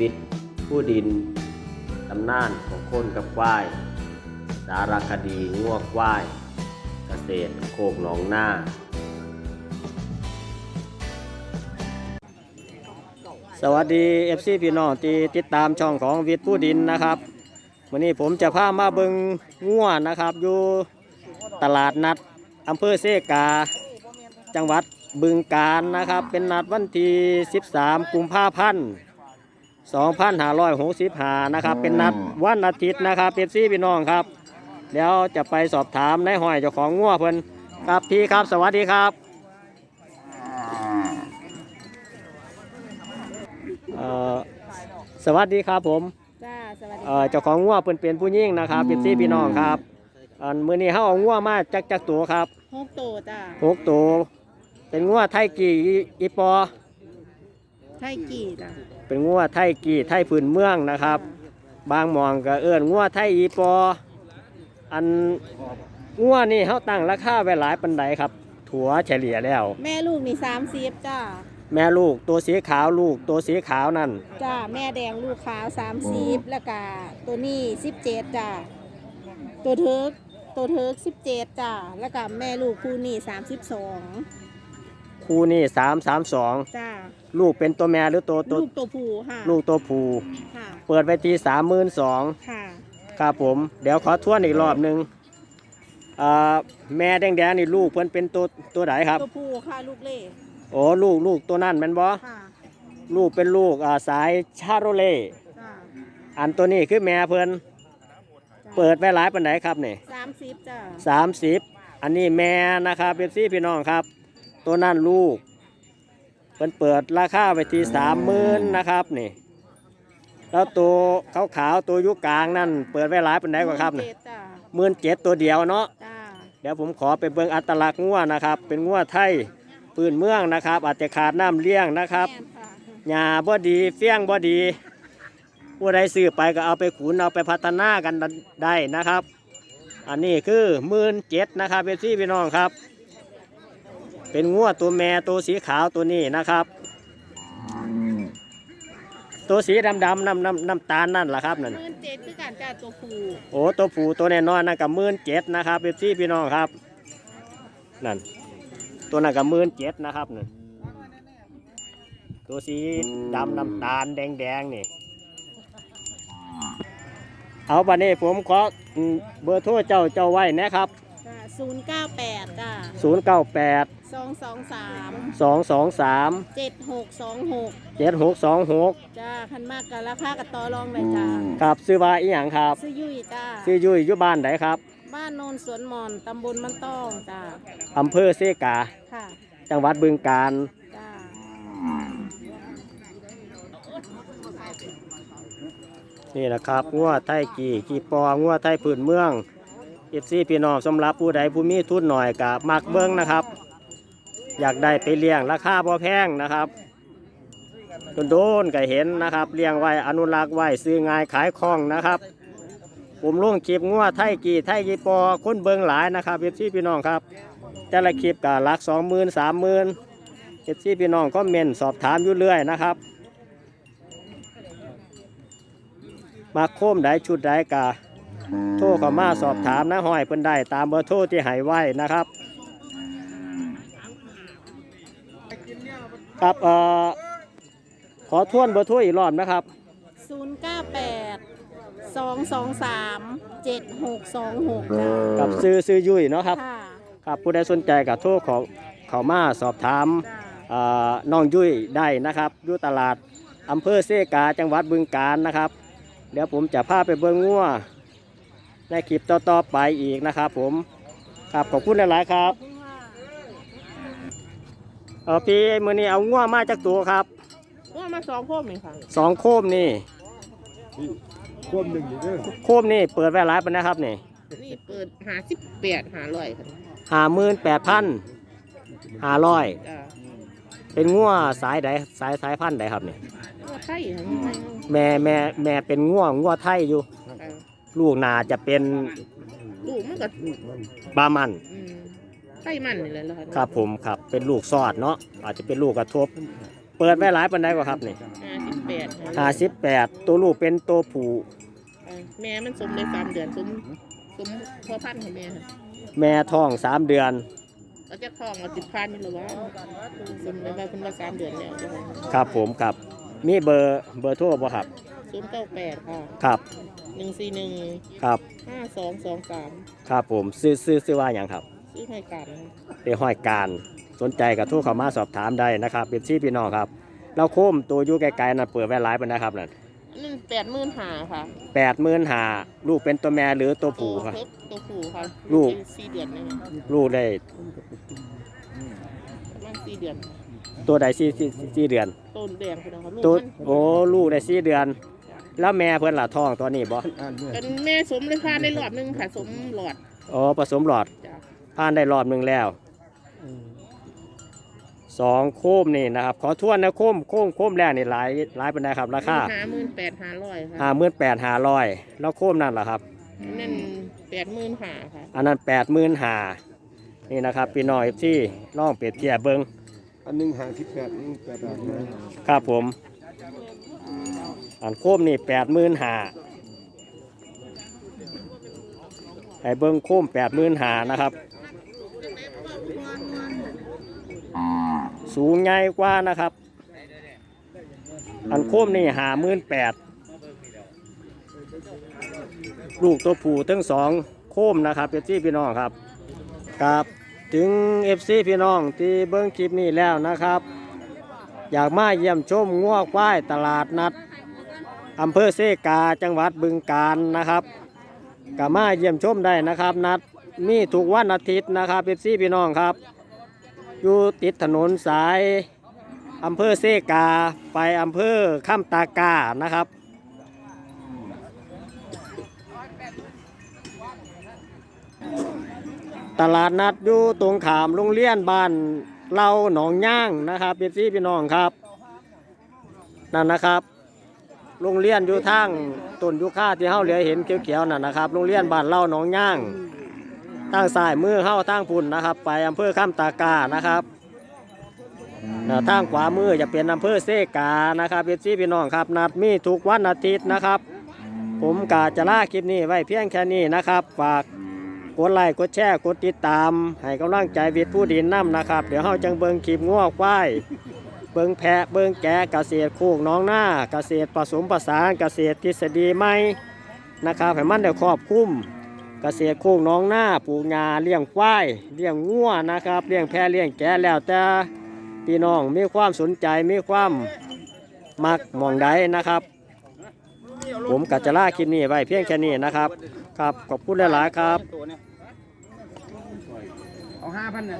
วิตผู้ดิน ตำนานของคนกับควาย สารคดีงวกควาย เกษตรโคกหนองหน้า สวัสดี FC พี่น้องที่ติดตามช่องของวิทย์ผู้ดินนะครับวันนี้ผมจะพามาเบิงง่วนะครับอยู่ตลาดนัดอำเภอเซกา จังหวัดบึงกาฬนะครับ เป็นนัดวันที่ 13 กุมภาพันธ์ 2565นะครับ เป็นนัดวันอาทิตย์นะครับเอฟซีพี่น้องครับเดี๋ยวจะไปสอบถามนายห้อยเจ้าของง่วเพิ่นครับพี่ครับ สวัสดีครับเอ่อสวัสดีครับผมจ้าสวัสดีเอ่อเจ้าของง่วเพิ่นเป็นผู้ยิ่งนะครับเอฟซีพี่น้องครับอันมื้อนี้เฮาเอาง่วมาจักจักตัวครับฮกโตจ้าหกตัวเป็นง่วไทยกี่อีปอ ไทยกี่จ้าเป็นงัวไทยกี่ไทยพื้นเมืองนะครับ บางหมองก็เอิ้นงัวไทยอีปอ อันงัวนี่เขาตั้งราคาไว้หลายปันไดครับ ถัวเฉลี่ยแล้ว แม่ลูกนี่สามสิบจ้าแม่ลูกตัวสีขาวลูกตัวสีขาวนั่นจ้าแม่แดงลูกขาวสามสิบแล้วก็ตัวนี้สิบเจ็ดจ้าตัวเทิกตัวเทิกสิบเจ็ดจ้าแล้วก็แม่ลูกคู่นี่สามสิบสอง คู่นี่สามสามสองจ้าลูกเป็นตัวแม่หรือตัวตัวลูกตัวผู้ค่ะลูกตัวผู้ค่ะเปิดไว้ที่สามหมื่นสองค่ะครับผม เดี๋ยวขอทวนอีกรอบหนึ่งอ่าแม่แดงๆนี่ลูกเพิ่นเป็นตัวตัวไหนครับ ตัวผู้ค่ะลูกเล่โอ้ลูกลูกตัวนั่นแม่นบ่ค่ะลูกเป็นลูกอ่าสายชาโรเล่จ้าอันตัวนี้คือแม่เพิ่นเปิดไว้หลายปันไหนครับนี่สามสิบจ้าสามสิบอันนี้แม่นะครับเป็นซี่พี่น้องครับ ตัวนั่นลูกเพิ่นเปิดราคาไปที่สามหมื่นนะครับนี่ แล้วตัวขาวขาวๆตัวยุกลางนั่นเปิดไว้หลายปันไหนกว่าครับเจ็นี่ดจ้าหมื่นเจ็ดตัวเดียวเนาะจ้าเดี๋ยวผมขอไปเบิ่งอัตลักษณ์งัวนะครับ เป็นงัวไทยปืนเมืองนะครับ อาจจะขาดน้ำเลี้ยงนะครับแม่นค่ะหญ้าบ่ดีเฟี้ยงบ่ดีผู้ใดซื้อไปก็เอาไปขุนเอาไปพัฒนากันได้นะครับ อันนี้คือหมื่นเจ็ดนะครับเป็นพี่พี่น้องครับ เป็นงัวตัวแม่ตัวสีขาวตัวนี้นะครับ ตัวสีดำดำๆน้ำน้ำน้ำตาลนั่นแหละครับนั่นหมื่นเจ็ดคือการจ้าตัวผู้โอ้ตัวผู้ตัวแน่นอนนั่นกับหมื่นเจ็ดนะครับเป็นพี่พี่น้องครับนั่นตัวนั้นกับหมื่นเจ็ดนะครับนั่นตัวสีดำน้ำตาลแดงแดงๆนี่เอาบัดนี้ผมขออืมเบอร์โทรเจ้าเจ้าไว้นะครับจ้า ศูนย์เก้าแปดจ้า0 9 8สองสองสาม2 2 3เจ็ดหกสองหก7 6 2 6จ้าคันมากกันราคากับต่อรองเลยจ้าครับซื้อว่าอีหยังครับ ซื้อยุ้ยจ้าซื้อยุ้ยอยู่บ้านไหนครับ บ้านโนนสวนหมอนตำบลมันต้องจ้าอำเภอเซกาค่ะจังหวัดบึงกาฬจ้านี่นะครับงัวไทยกี่กี่ปองัวไทยพื้นเมือง เอฟซีพี่น้องสำหรับผู้ใดผู้มีทุนหน่อยกับมักเบิ้งนะครับ อยากได้ไปเลี้ยงราคาพอแพงนะครับโดนๆก็เห็นนะครับเลี้ยงไว้อนุรักษ์ไว้ซื้อง่ายขายคล่องนะครับ ผมลงคลิปงัวไทยกี่ไทยกี่ปอคนเบิ้งหลายนะครับเอฟซีพี่น้องครับ แต่ละคลิปก็หลักสองหมื่นสามหมื่นเอฟซีพี่น้องก็เมนสอบถามอยู่เรื่อยนะครับมาโค้มใดชุดใดกะ โทรเข้ามาสอบถามนะห้อยเพิ่นได้ตามเบอร์โทรที่ให้ไว้นะครับ ครับเอ่อขอทวนเบอร์โทรอีกรอบนะครับศูนย์เก้าแปดสองสองสามเจ็ดหกสองหกจ้ากับซื้อซื้อยุ้ยเนาะครับ ค่ะครับผู้ใดสนใจกับโทรเขาเข้ามาสอบถาม จ้าเอ่อน้องยุ้ยได้นะครับอยู่ตลาดอำเภอเซกาจังหวัดบึงกาฬนะครับ เดี๋ยวผมจะพาไปเบิ่งงัว ในคลิปต่อๆไปอีกนะครับผมครับขอบคุณหลายๆครับขอบคุณค่ะเออพี่มือนี้เอาง่วมาจากตัวครับว่ามาสองโคมหนึ่งค่ะสองโคมนี่ควบหนึ่งอยู่เด้อโคมนี่เปิดไว้หลายปันนะครับนี่นี่เปิดหาสิบแปดหาร้อยค่ะห้าหมื่นแปดพันห้าร้อยจ้าเป็นง่วสายใดสายสายพันธุ์ใดครับนี่ว่าไทยค่ะไทยแม่แม่แม่เป็นง่วง่วไทยอยู่ค่ะ ลูกนาจะเป็นลูกมันก็บามันอืมไทยมันนี่แหละแล้วค่ะครับผมครับเป็นลูกซอดเนาะอาจจะเป็นลูกกระทบ เปิดไว้หลายปันใดกว่าครับนี่ห้าสิบแปแปดห้าสิบแปดตัวลูกเป็นตัวผู้แม่มันสมได้สามเดือนสมสมพ่อพันธุ์ของแม่ค่ะแม่ท้องสามเดือนเราจะคล้องเอาติดพันนี่หรือว่าสมได้ว่าคุณว่าสามเดือนแล้วจ้ะครับผมครับมีเบอร์เบอร์โทรบ่ครับศูนย์เก้าแปดค่ะครับ หนึ่งสี่หนึ่งครับห้าสองสองสามครับผมซื้อซื้อซื้อว่าอย่างครับซื้อให้กันเป็นห้อยการสนใจกับโทุกเข้ามาสอบถามได้นะครับเป็นซี่พี่น้องครับ เราโค้มตัวอยู่ไกลๆนั่นเปิดไว้หลายปานนะครับนั่นนั่นแปดหมื่นหาค่ะแปดหมื่นหาลูกเป็นตัวแม่หรือตัวตัผู้วครับเพิบตัวผู้ค่ะลูก สี่เดือนนี่ลูกได้ประมาณสี่เดือนตัวใดสี่สี่สี่เดือน ต้นแดงคือนะคะลูกตัวมันโอ้ลูกได้สี่เดือน แล้วแม่เพื่อนล่ะท้องตัวนี้บ่อ่านด้วยเป็นแม่สมเลยค่ะในหลอดหนึงค่ะสมหลอดอ๋อผสมหลอดจ้ะผ่านได้รอบหนึ่งแล้วสองโคมนี่นะครับ ขอทวนนะโคมโคมโคมแรกนี่หลายหลายเป็นไดครับราคาหาหมื่นแปดหาร้อยห้าค่ะหมื่นแปดห้าร้อยแล้วโคมนั่นล่ะครับ นั่นแปดหมื่นหาค่ะอันนั้นแปดหมื่นหานี่นะครับพี่น้อยที่ล่องเปรียบเทียบเบิ้งอันหนึ่งหางสิบแปดอันหนึ่งแปดบาทนะครับผม อันโคมนี่แปดหมื่นหาไอ้เบิ้งโคมแปดหมื่นหานะครับ สูงใหญ่กว่านะครับ อันโคมนี่หาหมื่นแปดลูกตัวผู้ทั้งสองโคมนะครับเป็นที่พี่น้องครับกับถึงเอฟซีพี่น้องที่เบิ้งคลิปนี้แล้วนะครับ อยากมาเยี่ยมชมงัวควายตลาดนัด อำเภอเซกาจังหวัดบึงกาฬนะครับก็มาเยี่ยมชมได้นะครับ นัดมีทุกวันอาทิตย์นะครับเอฟซีพี่น้องครับ อยู่ติดถนนสายอำเภอเซกาไปอำเภอข้ามตากานะครับตลาดนัดอยู่ตรงขามโรงเรียนบ้านเราหนองย่างนะครับพี่พี่พี่น้องครับนั่นนะครับ โรงเรียนอยู่ทางต้นยุค่าที่เฮาเหลือเห็นเขียวๆนั่นนะครับ โรงเรียนบ้านเราหนองย่างทางซ้ายมือเฮาทางพุ่นนะครับ ไปอำเภอข้ามตากานะครับทางขวามือจะเป็นอำเภอเซกานะครับพี่พี่พี่น้องครับ นัดมีทุกวันอาทิตย์นะครับ ผมกาจะลาคลิปนี้ไว้เพียงแค่นี้นะครับ ฝากกดไลค์กดแชร์กดติดตาม ให้กำลังใจวิทย์ผู้ดินน้ำนะครับ เดี๋ยวเฮาจังเบิงคลิปง้อควาย เบิงแพะเบิงแกะเกษตรโคกน้องหน้าเกษตรผสมผสานเกษตรทฤษฎีใหม่นะครับให้มันได้ครอบคลุมเกษตรโคกน้องหน้าปลูกงาเลี้ยงควายเลี้ยงงัวนะครับเลี้ยงแพะเลี้ยงแกะแล้วแต่พี่น้องมีความสนใจมีความมักมองใดนะครับ ผมกัจจลาคลิปนี้ไว้เพียงแค่นี้นะครับ ครับขอบคุณหลายๆครับเอาห้าพันเนี่ย